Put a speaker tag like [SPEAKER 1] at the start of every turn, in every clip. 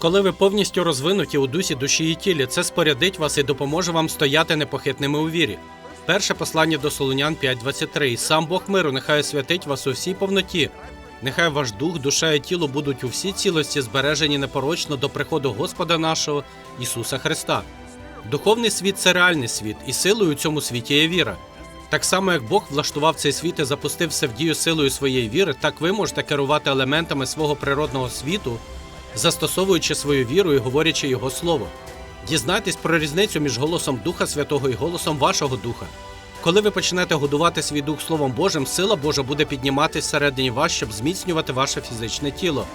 [SPEAKER 1] Коли ви повністю розвинуті у дусі, душі і тілі, це спорядить вас і допоможе вам стояти непохитними у вірі. Перше послання до Солонян 5.23. Сам Бог миру, нехай освятить вас у всій повноті. Нехай ваш дух, душа і тіло будуть у всій цілості збережені непорочно до приходу Господа нашого Ісуса Христа. Духовний світ це реальний світ, і силою у цьому світі є віра. Так само, як Бог влаштував цей світ і запустив все в дію силою своєї віри, так ви можете керувати елементами свого природного світу, застосовуючи свою віру і говорячи Його слово. Дізнайтесь про різницю між голосом Духа Святого і голосом вашого духа. Коли ви почнете годувати свій дух Словом Божим, сила Божа буде підніматись всередині вас, щоб зміцнювати ваше фізичне тіло.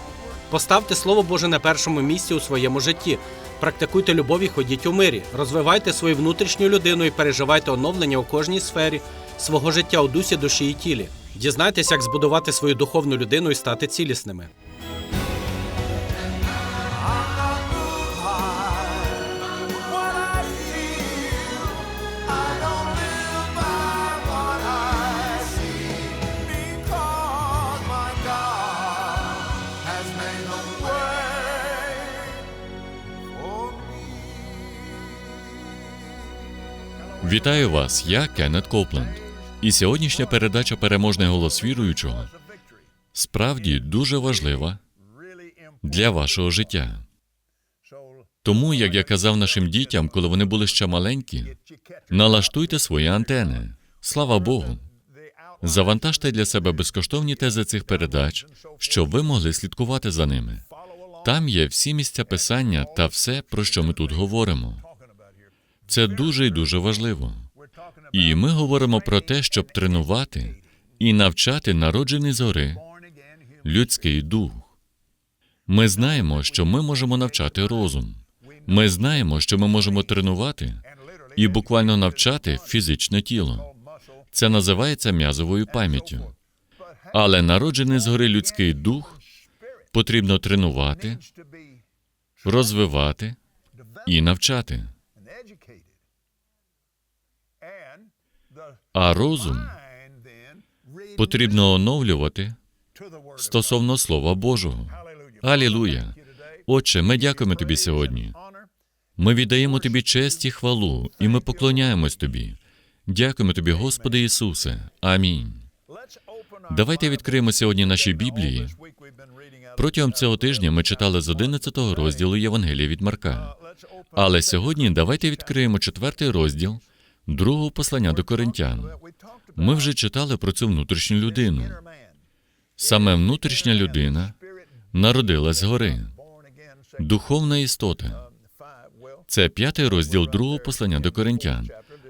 [SPEAKER 1] Поставте Слово Боже на першому місці у своєму житті. Практикуйте любов і ходіть у мирі. Розвивайте свою внутрішню людину і переживайте оновлення у кожній сфері свого життя у дусі, душі і тілі. Дізнайтесь, як збудувати свою духовну людину і стати цілісними.
[SPEAKER 2] Вітаю вас, я Кеннет Копленд. І сьогоднішня передача Переможний голос віруючого справді дуже важлива для вашого життя. Тому, як я казав нашим дітям, коли вони були ще маленькі, налаштуйте свої антени. Слава Богу. Завантажте для себе безкоштовні тези цих передач, щоб ви могли слідкувати за ними. Там є всі місця писання та все, про що ми тут говоримо. Це дуже і дуже важливо. І ми говоримо про те, щоб тренувати і навчати народжений згори людський дух. Ми знаємо, що ми можемо навчати розум. Ми знаємо, що ми можемо тренувати і буквально навчати фізичне тіло. Це називається м'язовою пам'яттю. Але народжений згори людський дух потрібно тренувати, розвивати і навчати. А розум потрібно оновлювати стосовно Слова Божого. Алілуя! Отче, ми дякуємо тобі сьогодні. Ми віддаємо тобі честь і хвалу, і ми поклоняємось тобі. Дякуємо тобі, Господи Ісусе. Амінь. Давайте відкриємо сьогодні наші Біблії. Протягом цього тижня ми читали з 11 розділу Євангелія від Марка. Але сьогодні давайте відкриємо четвертий розділ другого послання до коринтян. Ми вже читали про цю внутрішню людину. Саме внутрішня людина народилась згори, духовна істота. Це п'ятий розділ другого послання до коринтян.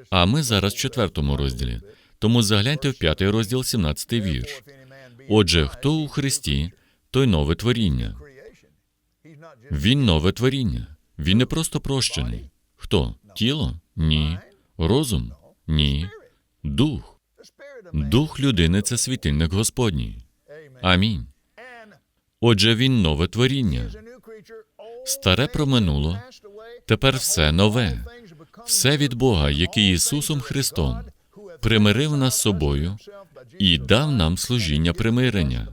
[SPEAKER 2] А ми зараз в четвертому розділі. Тому загляньте в п'ятий розділ, 17 вірш. Отже, хто у Христі, той нове творіння. Він нове творіння. Він не просто прощений. Хто? Тіло? Ні. Розум? Ні. Дух. Дух людини це світильник Господній. Амінь. Отже, він нове творіння. Старе проминуло, тепер все нове. Все від Бога, який Ісусом Христом примирив нас з собою і дав нам служіння примирення.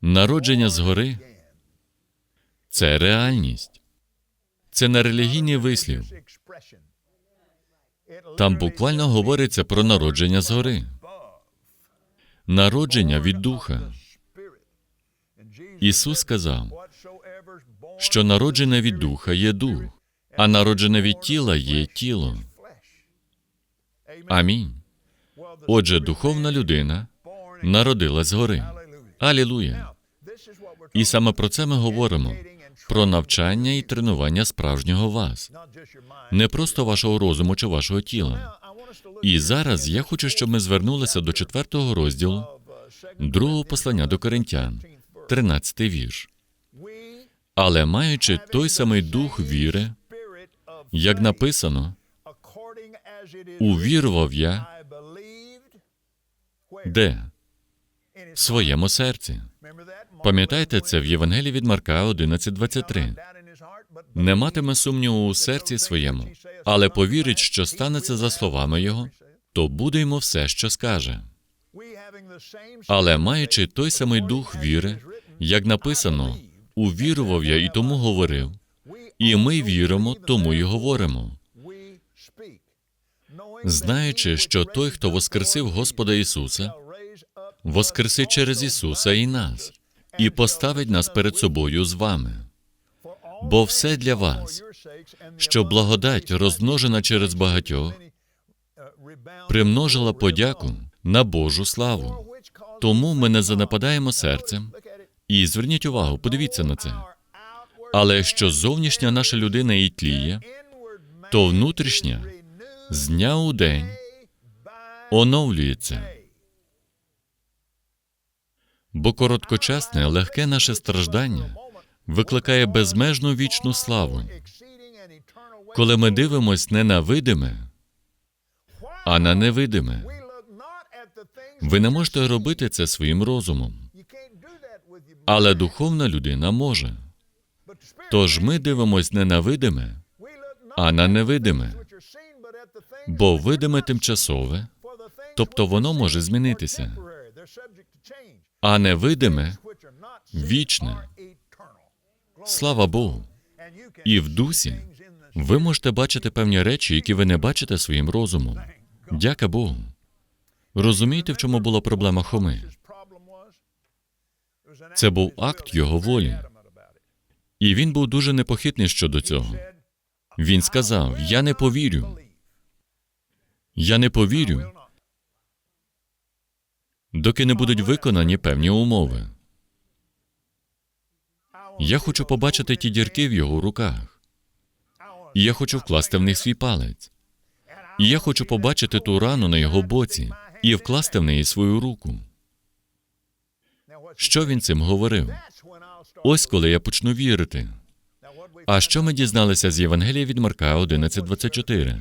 [SPEAKER 2] Народження згори це реальність. Це не релігійний вислів. Там буквально говориться про народження згори, народження від духа. Ісус сказав, що народжене від духа є дух, а народжене від тіла є тіло. Амінь. Отже, духовна людина народилась згори. Алілуя! І саме про це ми говоримо: про навчання і тренування справжнього вас, не просто вашого розуму чи вашого тіла. І зараз я хочу, щоб ми звернулися до четвертого розділу другого послання до коринтян, 13 вірш. Але маючи той самий дух віри, як написано, увірував я де? В своєму серці. Пам'ятайте це в Євангелії від Марка 11.23.
[SPEAKER 3] doubt in his heart but
[SPEAKER 2] Не матиме сумніву у серці своєму, але повірить, що станеться за словами його, то буде йому все, що скаже. Але маючи той самий дух віри, Як написано, увірував я і тому говорив, і ми віримо, тому і говоримо, знаючи, що той, хто воскресив Господа Ісуса, воскресить через Ісуса і нас, і поставить нас перед собою з вами. Бо все для вас, що благодать, розмножена через багатьох, примножила подяку на Божу славу. Тому ми не занападаємо серцем. І зверніть увагу, подивіться на це. Але якщо зовнішня наша людина і тліє, то внутрішня з дня у день оновлюється. Бо короткочасне, легке наше страждання викликає безмежну вічну славу, коли ми дивимось не на видиме, а на невидиме. Ви не можете робити це своїм розумом, але духовна людина може. Тож ми дивимось не на видиме, а на невидиме, бо видиме тимчасове, тобто воно може змінитися, а невидиме вічне. Слава Богу. І в дусі ви можете бачити певні речі, які ви не бачите своїм розумом. Дяка Богу. Розумієте, в чому була проблема Хоми? Це був акт його волі. І він був дуже непохитний щодо цього. Він сказав: Я не повірю. Я не повірю, доки не будуть виконані певні умови. Я хочу побачити ті дірки в його руках. І я хочу вкласти в них свій палець. І я хочу побачити ту рану на його боці і вкласти в неї свою руку. Що він цим говорив? Ось коли я почну вірити. А що ми дізналися з Євангелія від Марка 11.24?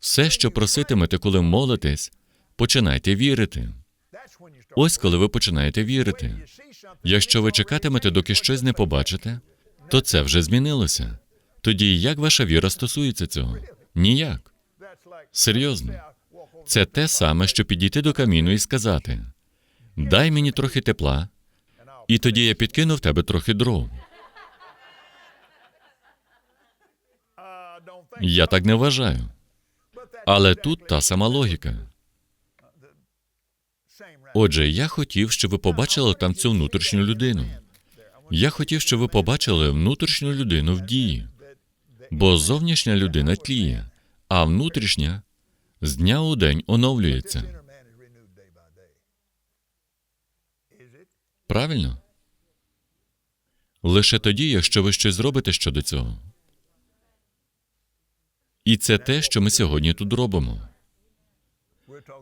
[SPEAKER 2] Все, що проситимете, коли молитесь, починайте вірити. Ось коли ви починаєте вірити. Якщо ви чекатимете, доки щось не побачите, то це вже змінилося. Тоді як ваша віра стосується цього? Ніяк. Серйозно. Це те саме, що підійти до каміну і сказати: Дай мені трохи тепла, і тоді я підкину в тебе трохи дров. Я так не вважаю. Але тут та сама логіка. Отже, я хотів, щоб ви побачили там цю внутрішню людину. Я хотів, щоб ви побачили внутрішню людину в дії. Бо зовнішня людина тліє, а внутрішня з дня у день оновлюється. Правильно? Лише тоді, якщо ви щось зробите щодо цього. І це те, що ми сьогодні тут робимо.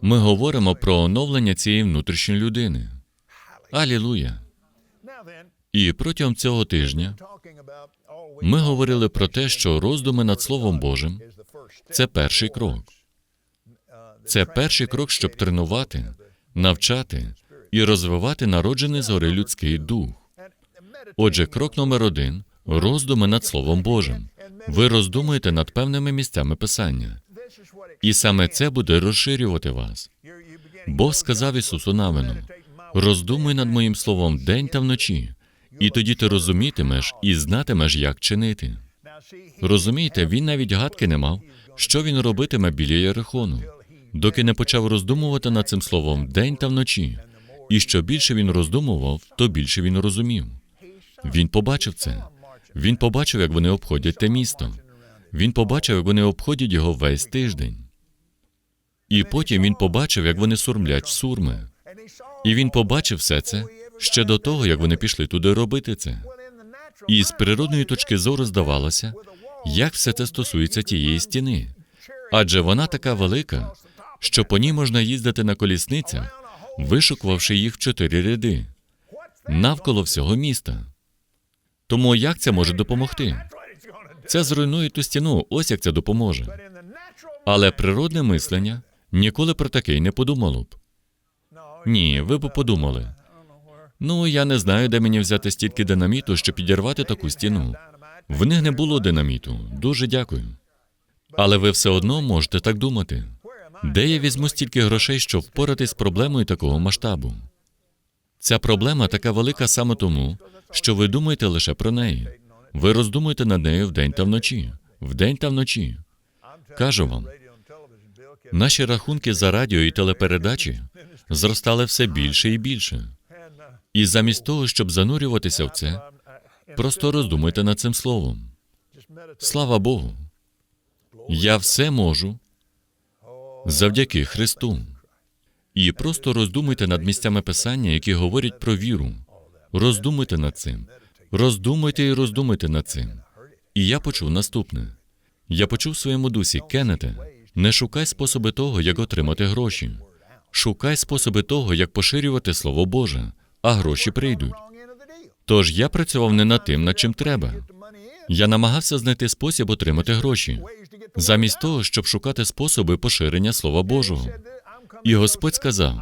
[SPEAKER 2] Ми говоримо про оновлення цієї внутрішньої людини. Алілуя! І протягом цього тижня ми говорили про те, що роздуми над Словом Божим це перший крок. Це перший крок, щоб тренувати, навчати і розвивати народжений згори людський дух. Отже, крок номер один роздуми над Словом Божим. Ви роздумуєте над певними місцями писання, і саме це буде розширювати вас. Бог сказав Ісусу Навину: роздумуй над моїм словом день та вночі, і тоді ти розумітимеш і знатимеш, як чинити. Розумієте, він навіть гадки не мав, що він робитиме біля Єрихону, доки не почав роздумувати над цим словом день та вночі. І що більше він роздумував, то більше він розумів. Він побачив це. Він побачив, як вони обходять те місто. Він побачив, як вони обходять його весь тиждень. І потім він побачив, як вони сурмлять сурми. І він побачив все це ще до того, як вони пішли туди робити це. І з природної точки зору здавалося, як все це стосується тієї стіни. Адже вона така велика, що по ній можна їздити на колісницях, вишукувавши їх в чотири ряди навколо всього міста. Тому як це може допомогти? Це зруйнує ту стіну, ось як це допоможе. Але природне мислення ніколи про таке й не подумало б. Ні, ви б подумали. Ну, я не знаю, де мені взяти стільки динаміту, щоб підірвати таку стіну. В них не було динаміту. Дуже дякую. Але ви все одно можете так думати. Де я візьму стільки грошей, щоб впоратись з проблемою такого масштабу? Ця проблема така велика саме тому, що ви думаєте лише про неї. Ви роздумуєте над нею вдень та вночі. Вдень та вночі. Кажу вам, наші рахунки за радіо і телепередачі зростали все більше і більше. І замість того, щоб занурюватися в це, просто роздумуйте над цим словом. Слава Богу. Я все можу завдяки Христу. І просто роздумуйте над місцями писання, які говорять про віру. Роздумуйте над цим. Роздумуйте і роздумуйте над цим. І я почув наступне. Я почув в своєму дусі, Кеннете, не шукай способи того, як отримати гроші. Шукай способи того, як поширювати Слово Боже, а гроші прийдуть. Тож я працював не над тим, над чим треба. Я намагався знайти спосіб отримати гроші, замість того, щоб шукати способи поширення Слова Божого. І Господь сказав: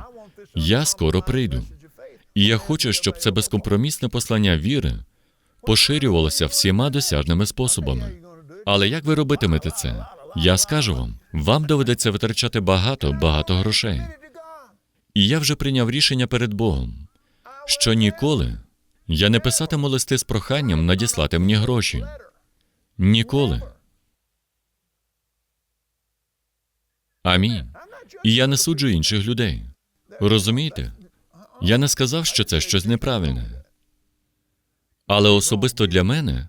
[SPEAKER 2] Я скоро прийду. І я хочу, щоб це безкомпромісне послання віри поширювалося всіма досяжними способами. Але як ви робитимете це? Я скажу вам, вам доведеться витрачати багато, багато грошей. І я вже прийняв рішення перед Богом, що ніколи я не писатиму листи з проханням надіслати мені гроші. Ніколи. Амінь. І я не суджу інших людей. Розумієте? Я не сказав, що це щось неправильне. Але особисто для мене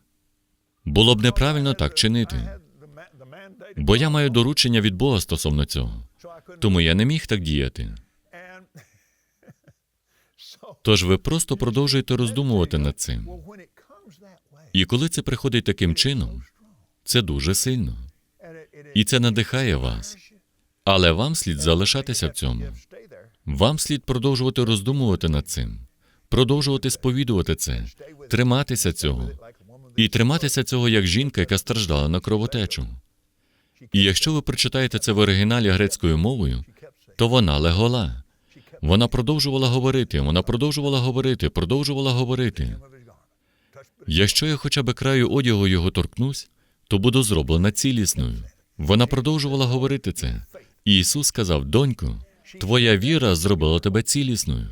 [SPEAKER 2] було б неправильно так чинити, бо я маю доручення від Бога стосовно цього. Тому я не міг так діяти. Тож ви просто продовжуєте роздумувати над цим. І коли це приходить таким чином, це дуже сильно. І це надихає вас. Але вам слід залишатися в цьому. Вам слід продовжувати роздумувати над цим, продовжувати сповідувати це, триматися цього і триматися цього як жінка, яка страждала на кровотечу. І якщо ви прочитаєте це в оригіналі грецькою мовою, то вона легола. Вона продовжувала говорити, вона продовжувала говорити, продовжувала говорити. Якщо я хоча б краю одягу його торкнусь, то буду зроблена цілісною. Вона продовжувала говорити це. І Ісус сказав: Донько, твоя віра зробила тебе цілісною.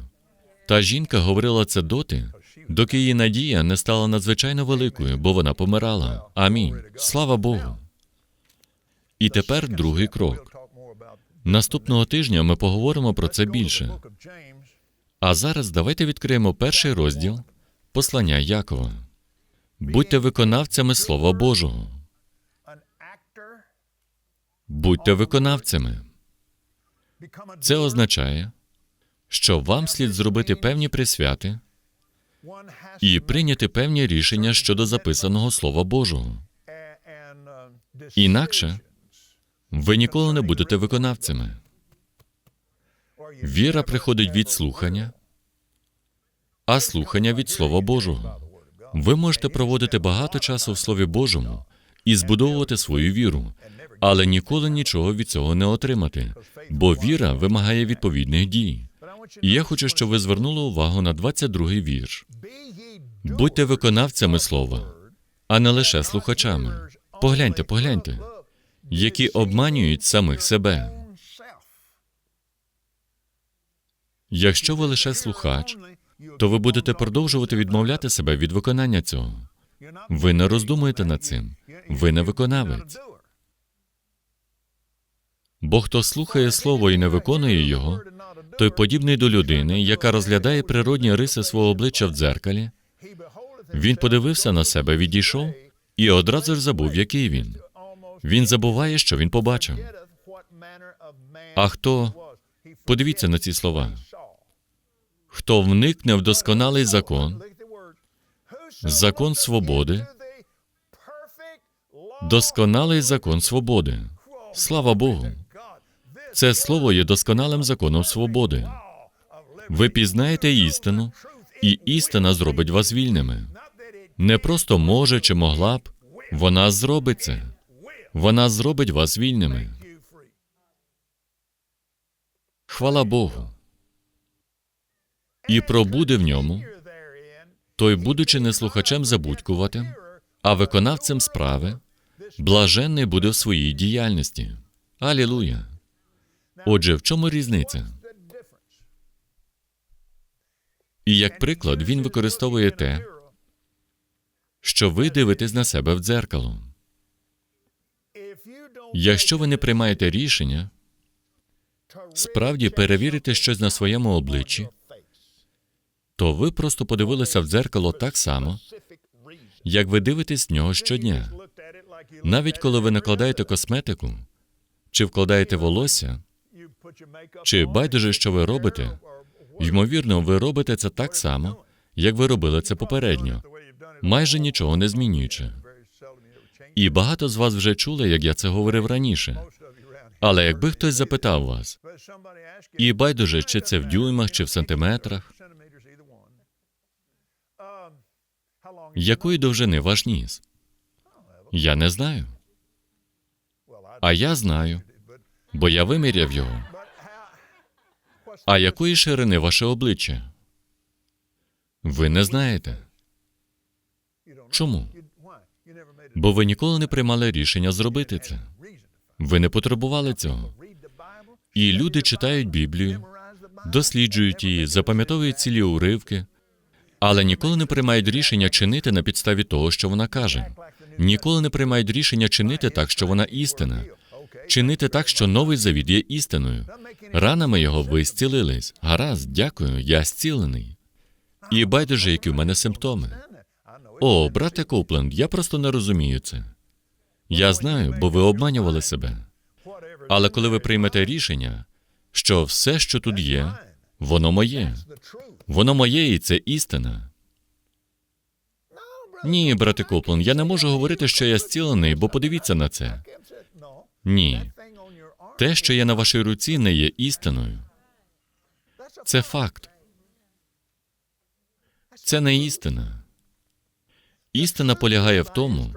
[SPEAKER 2] Та жінка говорила це доти, доки її надія не стала надзвичайно великою, бо вона помирала. Амінь. Слава Богу. І тепер другий крок. Наступного тижня ми поговоримо про це більше. А зараз давайте відкриємо перший розділ послання Якова. Будьте виконавцями Слова Божого. Будьте виконавцями. Це означає, що вам слід зробити певні присвяти і прийняти певні рішення щодо записаного Слова Божого. Інакше ви ніколи не будете виконавцями. Віра приходить від слухання, а слухання від Слова Божого. Ви можете проводити багато часу в Слові Божому і збудовувати свою віру, але ніколи нічого від цього не отримати, бо віра вимагає відповідних дій. І я хочу, щоб ви звернули увагу на 22-й вірш. Будьте виконавцями слова, а не лише слухачами. Погляньте, погляньте, які обманюють самих себе. Якщо ви лише слухач, то ви будете продовжувати відмовляти себе від виконання цього. Ви не роздумуєте над цим. Ви не виконавець. Бо хто слухає слово і не виконує його, той подібний до людини, яка розглядає природні риси свого обличчя в дзеркалі. Він подивився на себе, відійшов і одразу ж забув, який він. Він забуває, що він побачив. А хто подивіться на ці слова? Хто вникне в досконалий закон, закон свободи, досконалий закон свободи. Слава Богу. Це слово є досконалим законом свободи. Ви пізнаєте істину, і істина зробить вас вільними. Не просто може чи могла б, вона зробить це. Вона зробить вас вільними. Хвала Богу. І пробуде в ньому, той, будучи не слухачем забудькуватим, а виконавцем справи, блаженний буде в своїй діяльності. Алілуя. Отже, в чому різниця? І як приклад, він використовує те, що ви дивитесь на себе в дзеркало. Якщо ви не приймаєте рішення, справді перевірити щось на своєму обличчі, то ви просто подивилися в дзеркало так само, як ви дивитесь в нього щодня. Навіть коли ви накладаєте косметику чи вкладаєте волосся, чи байдуже, що ви робите, ймовірно, ви робите це так само, як ви робили це попередньо, майже нічого не змінюючи. І багато з вас вже чули, як я це говорив раніше. Але якби хтось запитав вас, і байдуже, чи це в дюймах, чи в сантиметрах, якої довжини ваш ніс? Я не знаю. А я знаю, бо я виміряв його. А якої ширини ваше обличчя? Ви не знаєте. Чому? Бо ви ніколи не приймали рішення зробити це. Ви не потребували цього. І люди читають Біблію, досліджують її, запам'ятовують цілі уривки, але ніколи не приймають рішення чинити на підставі того, що вона каже. Ніколи не приймають рішення чинити так, що вона істина, чинити так, що новий завіт є істиною. Ранами його ви зцілились. Гаразд, дякую, я зцілений. І байдуже, які в мене симптоми. О, брате Коупленд, я просто не розумію це. Я знаю, бо ви обманювали себе. Але коли ви приймете рішення, що все, що тут є, воно моє, воно моє і це істина. Ні, брате Коплен, я не можу говорити, що я зцілений, бо подивіться на це. Ні. Те, що є на вашій руці, не є істиною. Це факт. Це не істина. Істина полягає в тому,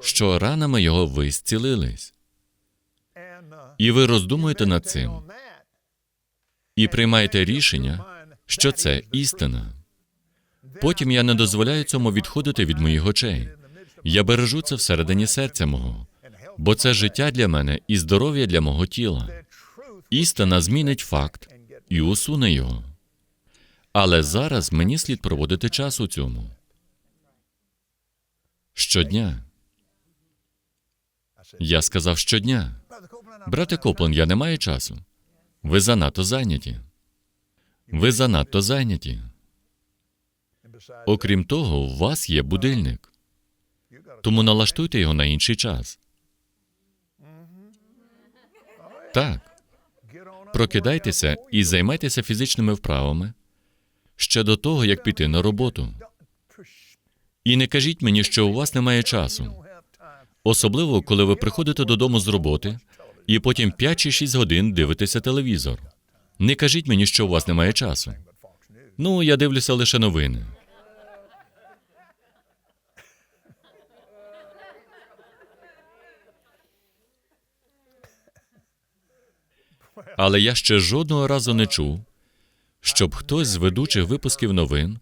[SPEAKER 2] що ранами його ви зцілились. І ви роздумуєте над цим і приймаєте рішення, що це істина. Потім я не дозволяю цьому відходити від моїх очей. Я бережу це всередині серця мого, бо це життя для мене і здоров'я для мого тіла. Істина змінить факт і усуне його. Але зараз мені слід проводити час у цьому. Щодня. Я сказав щодня. Брате Коплен, я не маю часу. Ви занадто зайняті. Ви занадто зайняті. Окрім того, у вас є будильник. Тому налаштуйте його на інший час. Так. Прокидайтеся і займайтеся фізичними вправами ще до того, як піти на роботу. І не кажіть мені, що у вас немає часу. Особливо, коли ви приходите додому з роботи і потім 5 чи 6 годин дивитеся телевізор. Не кажіть мені, що у вас немає часу. Ну, я дивлюся лише новини. Але я ще жодного разу не чув, щоб хтось з ведучих випусків новин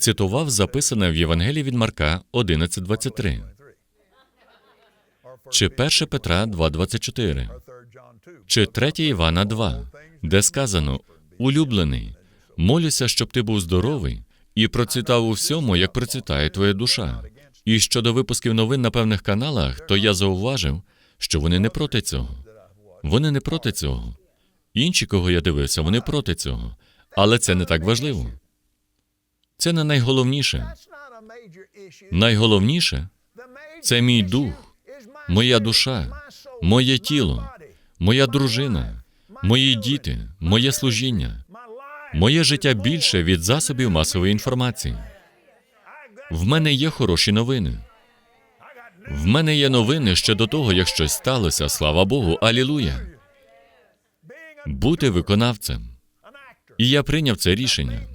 [SPEAKER 2] цитував записане в Євангелії від Марка 11.23 чи 1 Петра 2.24, чи 3 Івана 2, де сказано Улюблений, молюся, щоб ти був здоровий і процвітав у всьому, як процвітає твоя душа. І щодо випусків новин на певних каналах, то я зауважив, що вони не проти цього. Вони не проти цього. Інші, кого я дивився, вони проти цього. Але це не так важливо. Це не найголовніше. Найголовніше це мій дух, моя душа, моє тіло, моя дружина, мої діти, моє служіння, моє життя більше від засобів масової інформації. В мене є хороші новини. В мене є новини ще до того, як щось сталося, слава Богу, алілуя. Бути виконавцем. І я прийняв це рішення.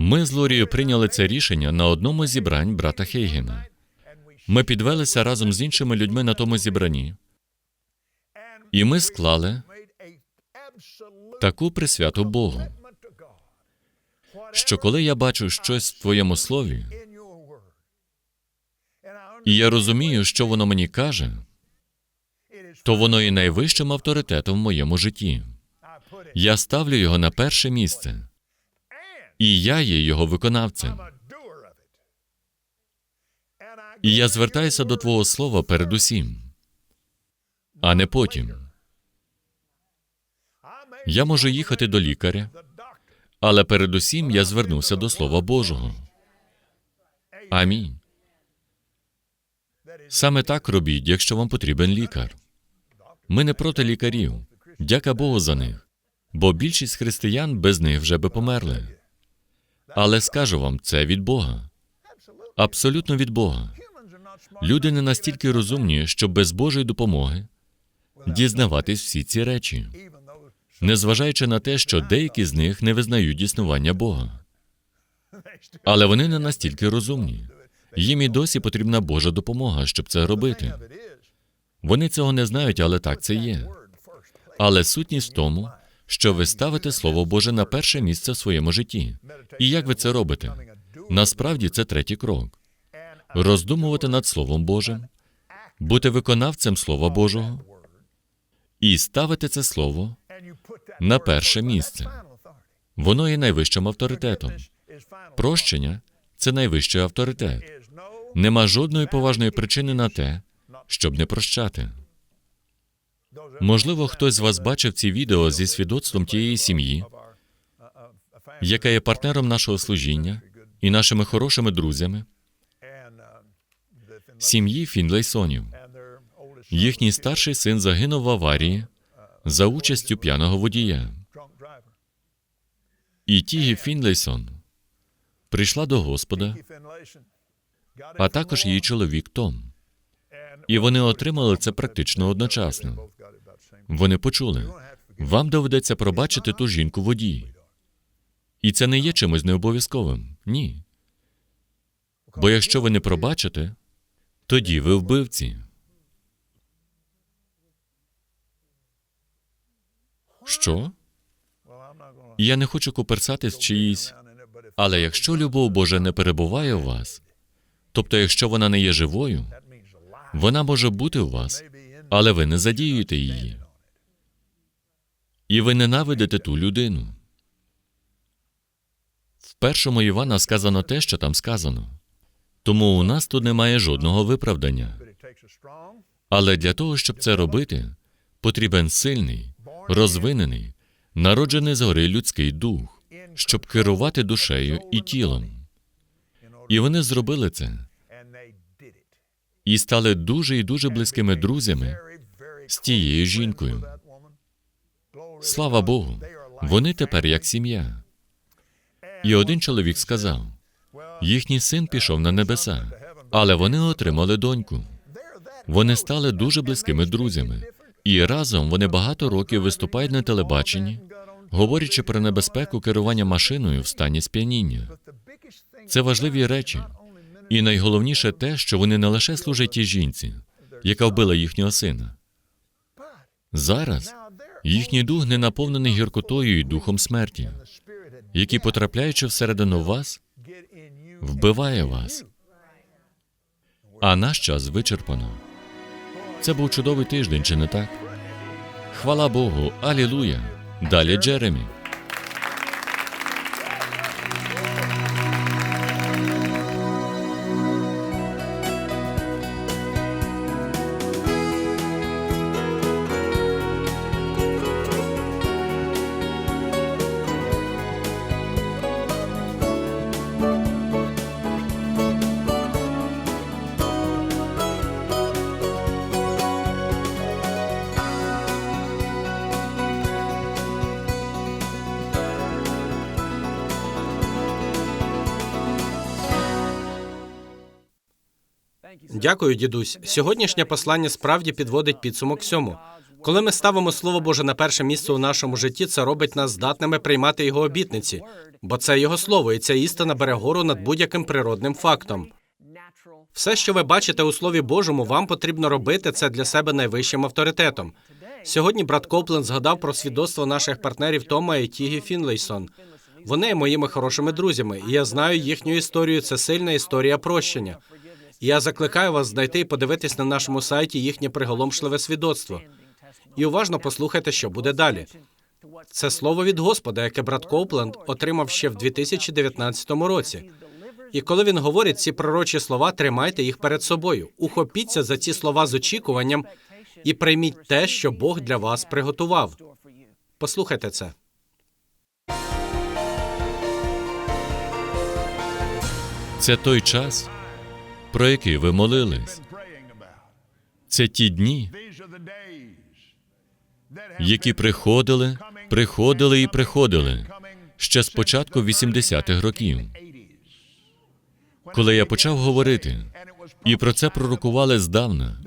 [SPEAKER 2] Ми з Лорією прийняли це рішення на одному з зібрань брата Хейгена. Ми підвелися разом з іншими людьми на тому зібранні, і ми склали таку присвяту Богу, що коли я бачу щось в твоєму слові, і я розумію, що воно мені каже, то воно є найвищим авторитетом в моєму житті. Я ставлю його на перше місце. І я є його виконавцем. І я звертаюся до Твого слова передусім, а не потім. Я можу їхати до лікаря, але передусім я звернуся до Слова Божого. Амінь. Саме так робіть, якщо вам потрібен лікар. Ми не проти лікарів. Дяка Богу за них. Бо більшість християн без них вже би померли. Але скажу вам, це від Бога. Абсолютно від Бога. Люди не настільки розумні, щоб без Божої допомоги дізнаватись всі ці речі, незважаючи на те, що деякі з них не визнають існування Бога. Але вони не настільки розумні. Їм і досі потрібна Божа допомога, щоб це робити. Вони цього не знають, але так це є. Але сутність в тому, що ви ставите Слово Боже на перше місце в своєму житті. І як ви це робите? Насправді це третій крок. Роздумувати над Словом Божим, бути виконавцем Слова Божого і ставити це Слово на перше місце. Воно є найвищим авторитетом. Прощення це найвищий авторитет. Нема жодної поважної причини на те, щоб не прощати. Можливо, хтось з вас бачив ці відео зі свідоцтвом тієї сім'ї, яка є партнером нашого служіння і нашими хорошими друзями, сім'ї Фінлейсонів. Їхній старший син загинув в аварії за участю п'яного водія. І Тігі Фінлейсон прийшла до Господа, а також її чоловік Том. І вони отримали це практично одночасно. Вони почули, вам доведеться пробачити ту жінку водій. І це не є чимось необов'язковим. Ні. Бо якщо ви не пробачите, тоді ви вбивці. Що? Я не хочу куперсатись в чиїсь. Але якщо любов Божа не перебуває у вас, тобто якщо вона не є живою, вона може бути у вас, але ви не задіюєте її. І ви ненавидите ту людину. В першому Івана сказано те, що там сказано. Тому у нас тут немає жодного виправдання. Але для того, щоб це робити, потрібен сильний, розвинений, народжений згори людський дух, щоб керувати душею і тілом. І вони зробили це і стали дуже і дуже близькими друзями з тією жінкою. Слава Богу, вони тепер як сім'я. І один чоловік сказав: їхній син пішов на небеса, але вони отримали доньку. Вони стали дуже близькими друзями, і разом вони багато років виступають на телебаченні, говорячи про небезпеку керування машиною в стані сп'яніння. Це важливі речі. І найголовніше те, що вони не лише служать тій жінці, яка вбила їхнього сина. Зараз їхній дух не наповнений гіркотою і духом смерті, який, потрапляючи всередину вас, вбиває вас. А наш час вичерпано. Це був чудовий тиждень, чи не так? Хвала Богу, алілуя! Далі Джеремі.
[SPEAKER 1] Дякую, дідусь. Сьогоднішнє послання справді підводить підсумок всьому. Коли ми ставимо Слово Боже на перше місце у нашому житті, це робить нас здатними приймати його обітниці, бо це його слово, і ця істина бере гору над будь-яким природним фактом. Все, що ви бачите у Слові Божому, вам потрібно робити це для себе найвищим авторитетом. Сьогодні брат Коплен згадав про свідоцтво наших партнерів Тома і Тігі Фінлейсон. Вони моїми хорошими друзями, і я знаю їхню історію. Це сильна історія прощення. Я закликаю вас знайти і подивитись на нашому сайті їхнє приголомшливе свідоцтво. І уважно послухайте, що буде далі. Це слово від Господа, яке брат Коупленд отримав ще в 2019 році. І коли він говорить ці пророчі слова, тримайте їх перед собою. Ухопіться за ці слова з очікуванням і прийміть те, що Бог для вас приготував. Послухайте це.
[SPEAKER 2] Це той час, про який ви молились. Це ті дні, які приходили, приходили і приходили ще з початку 80-х років, коли я почав говорити, і про це пророкували здавна,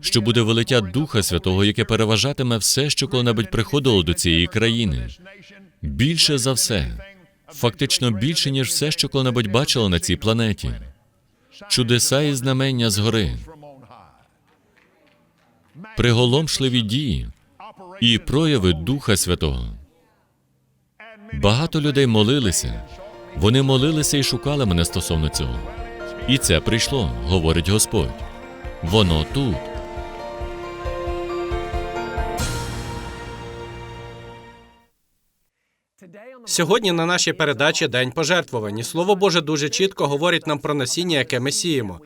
[SPEAKER 2] що буде вилиття Духа Святого, яке переважатиме все, що коли-небудь приходило до цієї країни. Більше за все, фактично більше, ніж все, що коли-небудь бачили на цій планеті. Чудеса і знамення згори, приголомшливі дії і прояви Духа Святого. Багато людей молилися. Вони молилися і шукали мене стосовно цього. І це прийшло, говорить Господь. Воно тут.
[SPEAKER 1] Сьогодні на нашій передачі День пожертвувань. Слово Боже дуже чітко говорить нам про насіння, яке ми сіємо.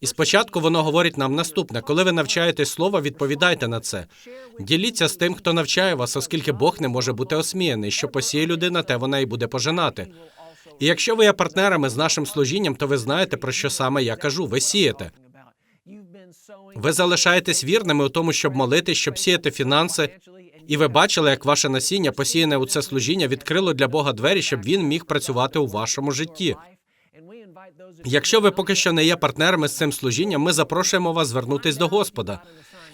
[SPEAKER 1] І спочатку воно говорить нам наступне: коли ви навчаєтесь слова, відповідайте на це. Діліться з тим, хто навчає вас, оскільки Бог не може бути осміяний. Що посіє людина, те вона і буде пожинати. І якщо ви є партнерами з нашим служінням, то ви знаєте, про що саме я кажу. Ви сієте. Ви залишаєтесь вірними у тому, щоб молити, щоб сіяти фінанси. І ви бачили, як ваше насіння, посіяне у це служіння, відкрило для Бога двері, щоб він міг працювати у вашому житті. Якщо ви поки що не є партнерами з цим служінням, ми запрошуємо вас звернутись до Господа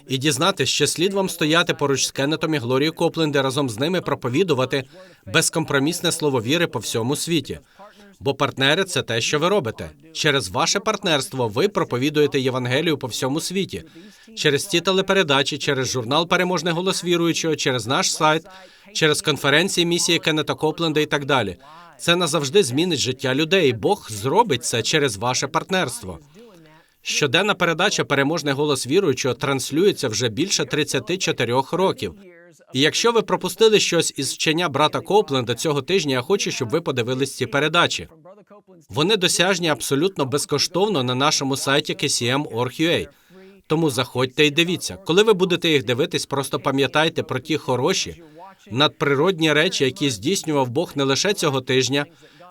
[SPEAKER 1] і дізнатись, що слід вам стояти поруч з Кеннетом і Глорією Копленде разом з ними проповідувати безкомпромісне слово віри по всьому світі. Бо партнери це те, що ви робите. Через ваше партнерство ви проповідуєте Євангелію по всьому світі. Через ці телепередачі, через журнал Переможний голос віруючого, через наш сайт, через конференції місії Кеннета Копленда і так далі. Це назавжди змінить життя людей. Бог зробить це через ваше партнерство. Щоденна передача Переможний голос віруючого транслюється вже більше 34 років. І якщо ви пропустили щось із вчення брата Копленда цього тижня, я хочу, щоб ви подивились ці передачі. Вони досяжні абсолютно безкоштовно на нашому сайті kcm.org.ua. Тому заходьте і дивіться. Коли ви будете їх дивитись, просто пам'ятайте про ті хороші, надприродні речі, які здійснював Бог не лише цього тижня,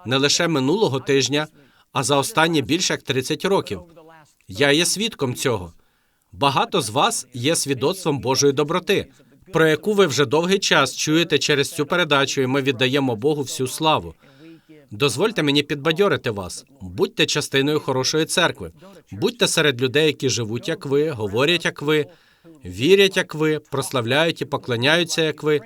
[SPEAKER 1] не лише минулого тижня, а за останні більше як 30 років. Я є свідком цього. Багато з вас є свідоцтвом Божої доброти, про яку ви вже довгий час чуєте через цю передачу, і ми віддаємо Богу всю славу. Дозвольте мені підбадьорити вас. Будьте частиною хорошої церкви. Будьте серед людей, які живуть як ви, говорять як ви, вірять як ви, прославляють і поклоняються як ви.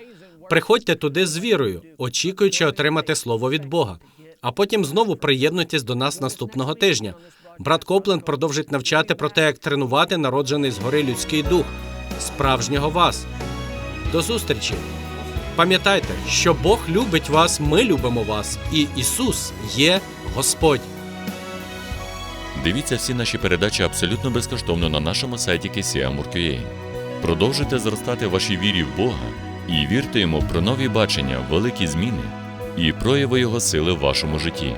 [SPEAKER 1] Приходьте туди з вірою, очікуючи отримати слово від Бога. А потім знову приєднуйтесь до нас наступного тижня. Брат Копленд продовжить навчати про те, як тренувати народжений згори людський дух, справжнього вас. До зустрічі! Пам'ятайте, що Бог любить вас, ми любимо вас, і Ісус є Господь.
[SPEAKER 2] Дивіться всі наші передачі абсолютно безкоштовно на нашому сайті KCM.org.ua. Продовжуйте зростати в вашій вірі в Бога і вірте йому про нові бачення, великі зміни і прояви Його сили в вашому житті.